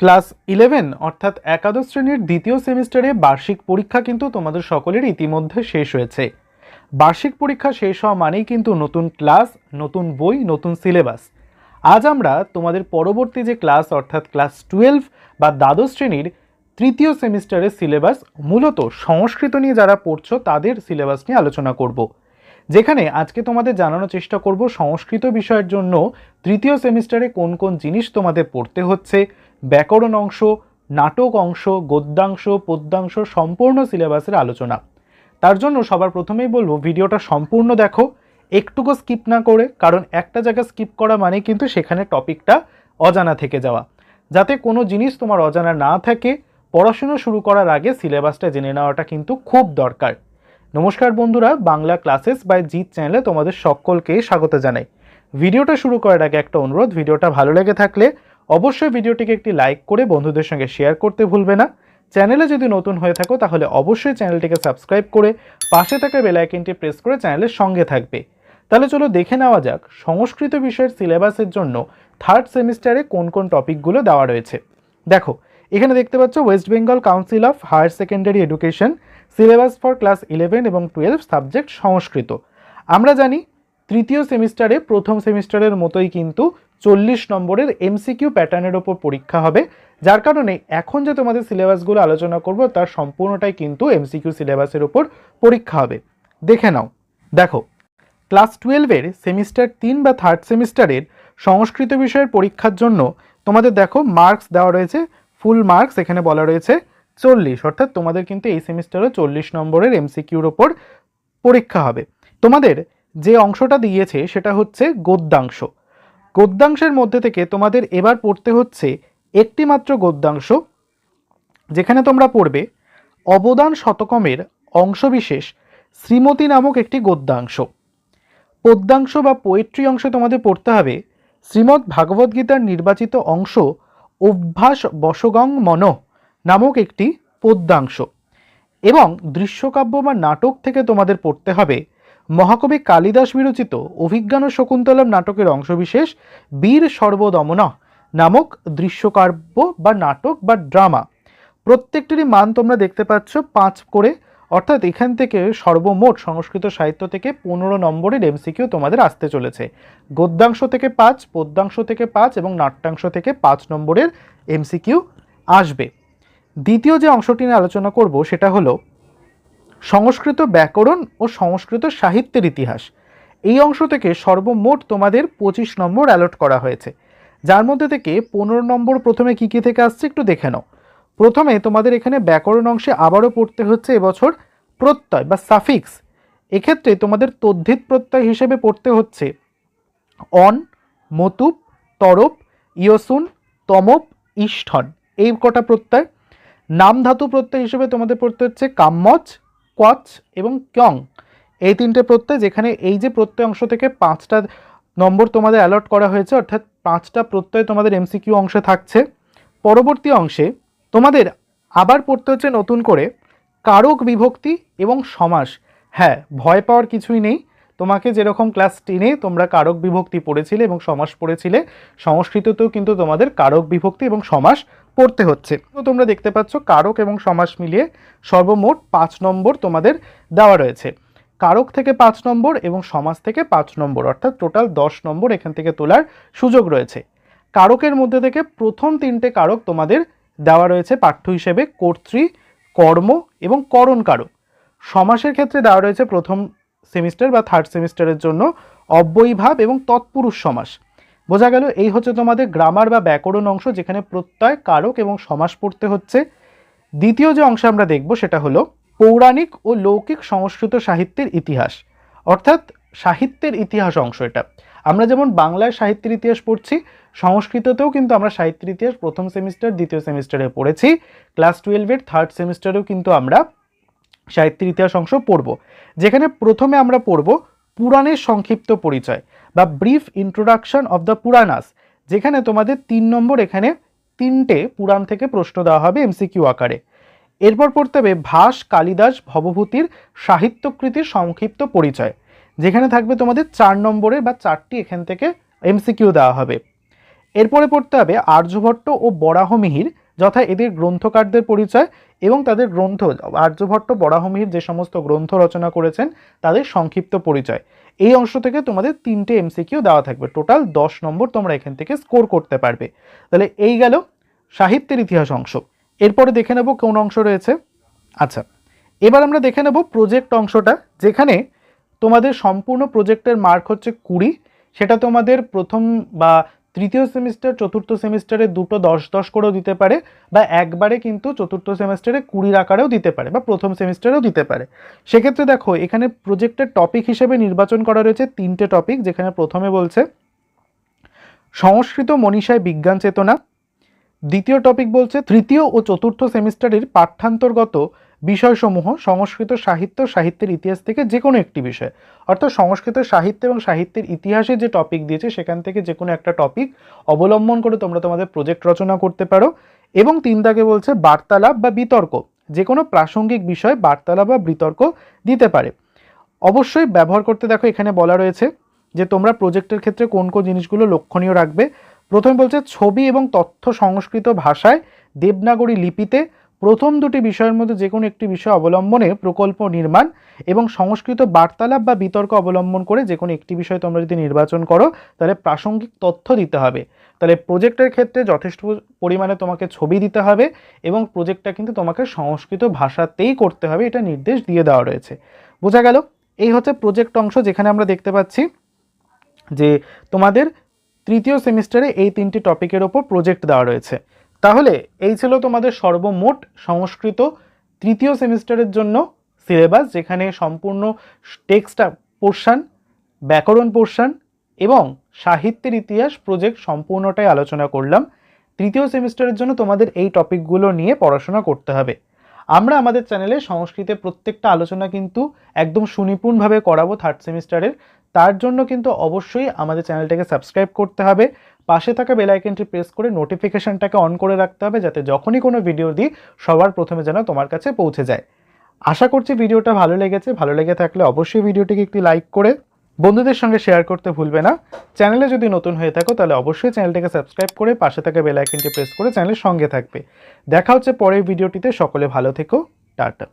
Class eleven অর্থাৎ একাদশ শ্রেণির দ্বিতীয় সেমিস্টারে বার্ষিক পরীক্ষা কিন্তু তোমাদের সকলের ইতিমধ্যে শেষ হয়েছে। বার্ষিক পরীক্ষা শেষ হওয়া মানেই কিন্তু নতুন ক্লাস, নতুন বই, নতুন সিলেবাস। আজ আমরা তোমাদের পরবর্তী যে ক্লাস, অর্থাৎ ক্লাস টুয়েলভ বা দ্বাদশ শ্রেণির তৃতীয় সেমিস্টারের সিলেবাস, মূলত সংস্কৃত নিয়ে যারা পড়ছো, তাদের সিলেবাস নিয়ে আলোচনা করব। যেখানে আজকে তোমাদের জানানোর চেষ্টা করব সংস্কৃত বিষয়ের জন্য তৃতীয় সেমিস্টারে কোন কোন জিনিস তোমাদের পড়তে হচ্ছে, ব্যাকরণ অংশ, নাটক অংশ, গদ্যাংশ, পদ্যাংশ সম্পূর্ণ সিলেবাসের আলোচনা। তার জন্য সবার প্রথমেই বলব ভিডিওটা সম্পূর্ণ দেখো, একটুকু স্কিপ না করে, কারণ একটা জায়গা স্কিপ করা মানে কিন্তু সেখানে টপিকটা অজানা থেকে যাওয়া। যাতে কোনো জিনিস তোমার অজানা না থাকে, পড়াশুনো শুরু করার আগে সিলেবাসটা জেনে নেওয়াটা কিন্তু খুব দরকার। নমস্কার বন্ধুরা, বাংলা ক্লাসেস বাই জিৎ চ্যানেলে তোমাদের সকলকে স্বাগত জানাই। ভিডিওটা শুরু করার আগে একটা অনুরোধ, ভিডিওটা ভালো লেগে থাকলে অবশ্যই ভিডিওটিকে একটি লাইক করে বন্ধুদের সঙ্গে শেয়ার করতে ভুলবে না। চ্যানেলে যদি নতুন হয়ে থাকো, তাহলে অবশ্যই চ্যানেলটিকে সাবস্ক্রাইব করে পাশে থাকা বেল আইকনটি প্রেস করে চ্যানেলের সঙ্গে থাকবে। তাহলে চলো দেখে নেওয়া যাক, সংস্কৃত বিষয়ের সিলেবাসের জন্য থার্ড সেমিস্টারে কোন কোন টপিকগুলো দেওয়া রয়েছে। দেখো, এখানে দেখতে পাচ্ছ West Bengal Council of Higher Secondary Education syllabus for class eleven এবং টুয়েলভ সাবজেক্ট সংস্কৃত। আমরা জানি তৃতীয় সেমিস্টারে প্রথম সেমিস্টারের মতোই কিন্তু চল্লিশ নম্বরের এমসিকিউ প্যাটার্নের ওপর পরীক্ষা হবে, যার কারণে এখন যে তোমাদের সিলেবাসগুলো আলোচনা করব তার সম্পূর্ণটাই কিন্তু এমসিকিউ সিলেবাসের ওপর পরীক্ষা হবে। দেখে নাও। দেখো, ক্লাস টুয়েলভের সেমিস্টার তিন বা থার্ড সেমিস্টারের সংস্কৃত বিষয়ের পরীক্ষার জন্য তোমাদের দেখো মার্কস দেওয়া রয়েছে, ফুল মার্কস এখানে বলা রয়েছে। চল্লিশ, অর্থাৎ তোমাদের কিন্তু এই সেমিস্টারও চল্লিশ নম্বরের এমসিকিউর ওপর পরীক্ষা হবে। তোমাদের যে অংশটা দিয়েছে সেটা হচ্ছে গদ্যাংশ। গদ্যাংশের মধ্যে থেকে তোমাদের এবার পড়তে হচ্ছে একটি মাত্র গদ্যাংশ, যেখানে তোমরা পড়বে অবদান শতকমের অংশবিশেষ শ্রীমতী নামক একটি গদ্যাংশ। পদ্যাংশ বা পোয়েট্রি অংশ তোমাদের পড়তে হবে শ্রীমদ্ ভাগবদ্গীতার নির্বাচিত অংশ অভ্যাস বশগং মন। নামক একটি পদ্যাংশ এবং দৃশ্যকাব্য বা নাটক থেকে তোমাদের পড়তে হবে মহাকবি কালিদাস বিরচিত অভিজ্ঞান ও শকুন্তলম নাটকের অংশবিশেষ বীর সর্বদমন নামক দৃশ্যকাব্য বা নাটক বা ড্রামা। প্রত্যেকটিরই মান তোমরা দেখতে পাচ্ছ পাঁচ করে, অর্থাৎ এখান থেকে সর্বমোট সংস্কৃত সাহিত্য থেকে পনেরো নম্বরের এমসিকিউ তোমাদের আসতে চলেছে। গদ্যাংশ থেকে পাঁচ পদ্যাংশ থেকে পাঁচ এবং নাট্যাংশ থেকে পাঁচ নম্বরের এমসিকিউ আসবে। দ্বিতীয় যে অংশটি নিয়ে আলোচনা করব সেটা হলো সংস্কৃত ব্যাকরণ ও সংস্কৃত সাহিত্যের ইতিহাস। এই অংশ থেকে সর্বমোট তোমাদের পঁচিশ নম্বর অ্যালট করা হয়েছে। যার মধ্যে থেকে পনেরো নম্বর প্রথমে কী কী থেকে আসছে একটু দেখে নাও। প্রথমে তোমাদের এখানে ব্যাকরণ অংশে আবারও পড়তে হচ্ছে এবছর প্রত্যয় বা সাফিক্স এক্ষেত্রে তোমাদের তদ্ধিত প্রত্যয় হিসেবে পড়তে হচ্ছে অন, মতুপ, তরপ, ইয়সুন, তমপ, ইষ্ঠন। এই কটা প্রত্যয় নাম ধাতু প্রত্যয় হিসেবে তোমাদের পড়তে হচ্ছে কাম্মচ কোয়াচ এবং ক্যং। এই তিনটে প্রত্যয়, যেখানে এই যে প্রত্যয় অংশ থেকে পাঁচটা নম্বর তোমাদের অ্যালট করা হয়েছে, অর্থাৎ পাঁচটা প্রত্যয় তোমাদের এমসিকিউ অংশে থাকছে। পরবর্তী অংশে তোমাদের আবার পড়তে হচ্ছে নতুন করে কারক বিভক্তি এবং সমাস। হ্যাঁ ভয় পাওয়ার কিছুই নেই। তোমাকে যেরকম ক্লাস টেনে তোমরা কারক বিভক্তি পড়েছিলে এবং সমাস পড়েছিলে, সংস্কৃততেও কিন্তু তোমাদের কারক বিভক্তি এবং সমাস পড়তে হচ্ছে। তো তোমরা দেখতে পাচ্ছ কারক এবং সমাস মিলিয়ে সর্বমোট পাঁচ নম্বর তোমাদের দেওয়া রয়েছে। কারক থেকে পাঁচ নম্বর এবং সমাস থেকে পাঁচ নম্বর, অর্থাৎ টোটাল দশ নম্বর এখান থেকে তোলার সুযোগ রয়েছে। কারকের মধ্যে থেকে প্রথম তিনটে কারক তোমাদের দেওয়া রয়েছে পাঠ্য হিসেবে কর্তৃ কর্ম এবং করণ কারক। সমাসের ক্ষেত্রে দেওয়া রয়েছে প্রথম সেমিস্টার বা থার্ড সেমিস্টারের জন্য অব্যয়ীভাব এবং তৎপুরুষ সমাস। বোঝা গেল এই হচ্ছে তোমাদের গ্রামার বা ব্যাকরণ অংশ যেখানে প্রত্যয়, কারক এবং সমাস পড়তে হচ্ছে। দ্বিতীয় যে অংশ আমরা দেখব সেটা হলো পৌরাণিক ও লৌকিক সংস্কৃত সাহিত্যের ইতিহাস। অর্থাৎ সাহিত্যের ইতিহাস অংশ এটা। আমরা যেমন বাংলায় সাহিত্যের ইতিহাস পড়ছি, সংস্কৃততেও কিন্তু আমরা সাহিত্যের ইতিহাস প্রথম সেমিস্টার, দ্বিতীয় সেমিস্টারে পড়েছি। ক্লাস টুয়েলভের থার্ড সেমিস্টারেও কিন্তু আমরা সাহিত্যের ইতিহাস অংশ পড়ব। যেখানে প্রথমে আমরা পড়ব পুরাণের সংক্ষিপ্ত পরিচয় বা brief introduction of the Puranas যেখানে তোমাদের তিন নম্বর এখানে তিনটে পুরাণ থেকে প্রশ্ন দেওয়া হবে এমসিকিউ আকারে। এরপর পড়তে হবে ভাস কালিদাস ভবভূতির সাহিত্যকৃতির সংক্ষিপ্ত পরিচয়, যেখানে থাকবে তোমাদের চার নম্বরের বা চারটি এখান থেকে এমসিকিউ দেওয়া হবে। এরপরে পড়তে হবে আর্যভট্ট ও বরাহমিহির যথা এদের গ্রন্থকারদের পরিচয় এবং তাদের গ্রন্থ, আর্যভট্ট বরাহমিহির যে সমস্ত গ্রন্থ রচনা করেছেন, তাদের সংক্ষিপ্ত পরিচয়। এই অংশ থেকে তোমাদের তিনটে এমসিকিউ দেওয়া থাকবে। টোটাল দশ নম্বর তোমরা এখান থেকে স্কোর করতে পারবে। তাহলে এই গেল সাহিত্যের ইতিহাস অংশ। এরপরে দেখে নেব কোন অংশ রয়েছে। আচ্ছা এবার আমরা দেখে নেব প্রজেক্ট অংশটা, যেখানে তোমাদের সম্পূর্ণ প্রজেক্টের মার্ক হচ্ছে কুড়ি। সেটা তোমাদের প্রথম বা তৃতীয় সেমিস্টার, চতুর্থ সেমিস্টারে দুটো দশ দশ করেও দিতে পারে বা একবারে কিন্তু চতুর্থ সেমিস্টারে কুড়ির আকারেও দিতে পারে বা প্রথম সেমিস্টারেও দিতে পারে। সেক্ষেত্রে দেখো, এখানে প্রজেক্টের টপিক হিসেবে নির্বাচন করা রয়েছে তিনটে টপিক যেখানে প্রথমে বলছে, সংস্কৃত মনীষায় বিজ্ঞান চেতনা। দ্বিতীয় টপিক বলছে, তৃতীয় ও চতুর্থ সেমিস্টারের পাঠ্যান্তর্গত বিষয়সমূহ সংস্কৃত সাহিত্য, সাহিত্যের ইতিহাস থেকে যে কোনো একটি বিষয়। অর্থাৎ সংস্কৃত সাহিত্য এবং সাহিত্যের ইতিহাসে যে টপিক দিয়েছে, সেখান থেকে যে কোনো একটা টপিক অবলম্বন করে তোমরা তোমাদের প্রজেক্ট রচনা করতে পারো। এবং তিন দাগে বলছে বার্তালাপ বা বিতর্ক। যে কোনো প্রাসঙ্গিক বিষয় বার্তালাপ বা বিতর্ক দিতে পারে। অবশ্যই ব্যবহার করতে দেখো, এখানে বলা রয়েছে যে তোমরা প্রজেক্টের ক্ষেত্রে কোন কোন জিনিসগুলো লক্ষণীয় রাখবে। প্রথমে বলছে ছবি এবং তথ্য সংস্কৃত ভাষায় দেবনাগরী লিপিতে প্রথম দুটি বিষয়ের মধ্যে যে কোনো একটি বিষয় অবলম্বনে প্রকল্প নির্মাণ এবং সংস্কৃত বার্তালাপ বা বিতর্ক অবলম্বন করে যে কোনো একটি বিষয় তোমরা যদি নির্বাচন করো, তাহলে প্রাসঙ্গিক তথ্য দিতে হবে। তাহলে প্রজেক্টের ক্ষেত্রে যথেষ্ট পরিমাণে তোমাকে ছবি দিতে হবে এবং প্রজেক্টটা কিন্তু তোমাকে সংস্কৃত ভাষাতেই করতে হবে, এটা নির্দেশ দিয়ে দেওয়া রয়েছে। বোঝা গেল? এই হচ্ছে প্রজেক্ট অংশ যেখানে আমরা দেখতে পাচ্ছি যে তোমাদের তৃতীয় সেমিস্টারে এই তিনটি টপিকের ওপর প্রজেক্ট দেওয়া রয়েছে। তাহলে এই ছিল তোমাদের সর্বমোট সংস্কৃত তৃতীয় সেমিস্টারের জন্য সিলেবাস, যেখানে সম্পূর্ণ টেক্সট পোর্শন, ব্যাকরণ পোর্শন এবং সাহিত্যের ইতিহাস প্রজেক্ট সম্পূর্ণটাই আলোচনা করলাম। তৃতীয় সেমিস্টারের জন্য তোমাদের এই টপিকগুলো নিয়ে পড়াশোনা করতে হবে। আমরা আমাদের চ্যানেলে সংস্কৃতে প্রত্যেকটা আলোচনা কিন্তু একদম সুনিপুণভাবে করাবো থার্ড সেমিস্টারের তার জন্য কিন্তু অবশ্যই আমাদের চ্যানেলটাকে সাবস্ক্রাইব করতে হবে। পাশে থাকা বেল আইকনটি প্রেস করে নোটিফিকেশনটাকে অন করে রাখতে হবে যাতে যখনই কোনো ভিডিও দিই, সবার প্রথমে যেন তোমার কাছে পৌঁছে যায়। আশা করছি ভিডিওটা ভালো লেগেছে। ভালো লেগে থাকলে অবশ্যই ভিডিওটিকে একটি লাইক করে বন্ধুদের সঙ্গে শেয়ার করতে ভুলবে না। চ্যানেলে যদি নতুন হয়ে থাকো, তাহলে অবশ্যই চ্যানেলটাকে সাবস্ক্রাইব করে পাশে থাকা বেল আইকনটি প্রেস করে চ্যানেলের সঙ্গে থাকবে। দেখা হচ্ছে পরের ভিডিওটিতে সকলে ভালো থেকো। টাটা।